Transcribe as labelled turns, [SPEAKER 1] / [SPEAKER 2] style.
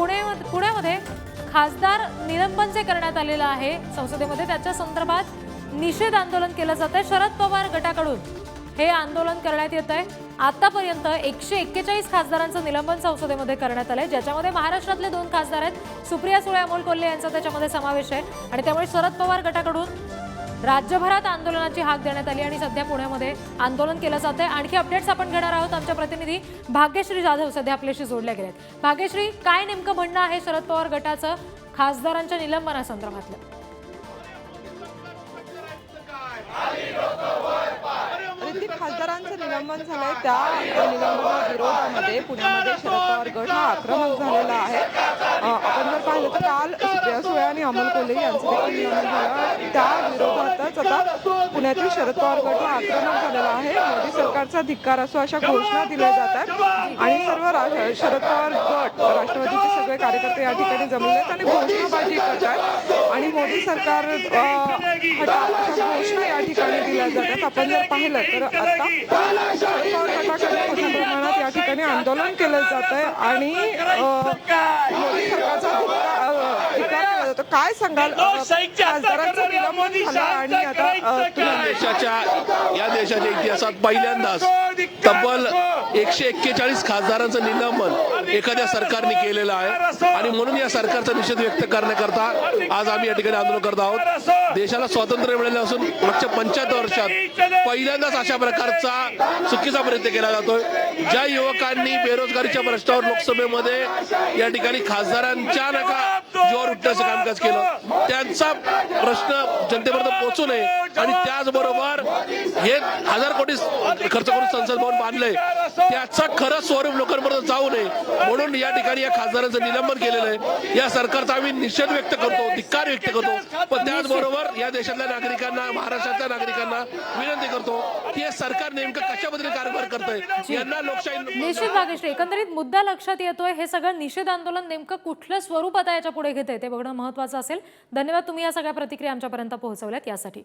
[SPEAKER 1] पुणे पुण्यामध्ये खासदार निलंबन जे करण्यात आलेलं आहे. संसदेमध्ये त्याच्या संदर्भात निषेध आंदोलन केलं जात आहे शरद पवार गटाकडून हे आंदोलन करण्यात येत आहे आतापर्यंत एकशे एक्केचाळीस खासदारांचं निलंबन संसदेमध्ये करण्यात आलंय. ज्याच्यामध्ये महाराष्ट्रातले दोन खासदार आहेत. सुप्रिया सुळे अमोल कोल्हे यांचा त्याच्यामध्ये समावेश आहे. आणि त्यामुळे शरद पवार गटाकडून राज्यभरात आंदोलनाची हाक देण्यात आली आणि सध्या पुण्यामध्ये आंदोलन केलं जात आहे आणखी अपडेट्स आपण घेणार आहोत. आमच्या प्रतिनिधी भाग्यश्री जाधव सध्या आपल्याशी जोडल्या गेल्यात. भाग्यश्री काय नेमकं म्हणणं आहे शरद पवार गटाचं? खासदारांच्या निलंबनासंदर्भातलं.
[SPEAKER 2] खासदारांचं निलंबन झालंय त्या निलंबना विरोधामध्ये पुण्यामध्ये शरद पवार गट हा आक्रमक झाला आहे अ, आपण जर पाहिलं तर काल सुप्रिया सुळे आणि अमोल कोल्हे यांचं देखील निलंबन झालं त्या विरोधातच आता पुण्यातील शरद पवार गट हा आक्रमक झालेला आहे. मोदी सरकारचा धिक्कार असो अशा घोषणा दिल्या जातात आणि सर्व शरद पवार गट राष्ट्रवादीचे सगळे कार्यकर्ते या ठिकाणी जमले आहेत आणि घोषणाबाजी करतात आणि मोदी सरकार अशा घोषणा या ठिकाणी दिल्या जातात आपण जर पाहिलं तर आता शरद पवार गटाकडे मोठ्या प्रमाणात या ठिकाणी आंदोलन केलं जात आहे. आणि मोदी सरकारचा धिक्कार केला जातो. काय सांगाल? अ, खासदारांचं निलंबन झालं आणि आता
[SPEAKER 3] देशाच्या या देशाच्या इतिहासात पहिल्यांदाच तब्बल एकशे एक्केचाळीस खासदारांचं निलंबन एखाद्या सरकारने केलेलं आहे. आणि म्हणून या सरकारचा निषेध व्यक्त करण्याकरता आज आम्ही या ठिकाणी आंदोलन करत आहोत. देशाला स्वातंत्र्य मिळालं असून मागच्या पंच्याहत्तर वर्षात पहिल्यांदाच अशा प्रकारचा चुकीचा प्रयत्न केला जातोय. ज्या युवकांनी बेरोजगारीच्या प्रश्नावर लोकसभेमध्ये या ठिकाणी खासदारांच्या नका जोर उठण्याचं कामकाज केलं. त्यांचा प्रश्न जनतेपर्यंत पोहोचू नये. आणि त्याचबरोबर हे हजार कोटी खर्च करून संसद भवन बांधलंय. त्याचं खरं स्वरूप लोकांपर्यंत जाऊ नये. म्हणून या ठिकाणी या खासदारांचं निलंबन केलेलं आहे. या सरकारचा आम्ही निषेध व्यक्त करतो धिक्कार व्यक्त करतो. पण त्याचबरोबर या देशातल्या नागरिकांना महाराष्ट्रातल्या नागरिकांना विनंती करतो की हे सरकार नेमकं कशा पद्धतीने कारभार करतंय? यांना लोकशाही
[SPEAKER 1] निश्चित एकंदरीत मुद्दा लक्षात येतोय. हे सगळं निषेध आंदोलन नेमकं कुठलं स्वरूप आता याच्यापुढे घेते ते बघणं महत्वाचं असेल. धन्यवाद तुम्ही या सगळ्या प्रतिक्रिया आमच्यापर्यंत पोहोचवल्यात यासाठी.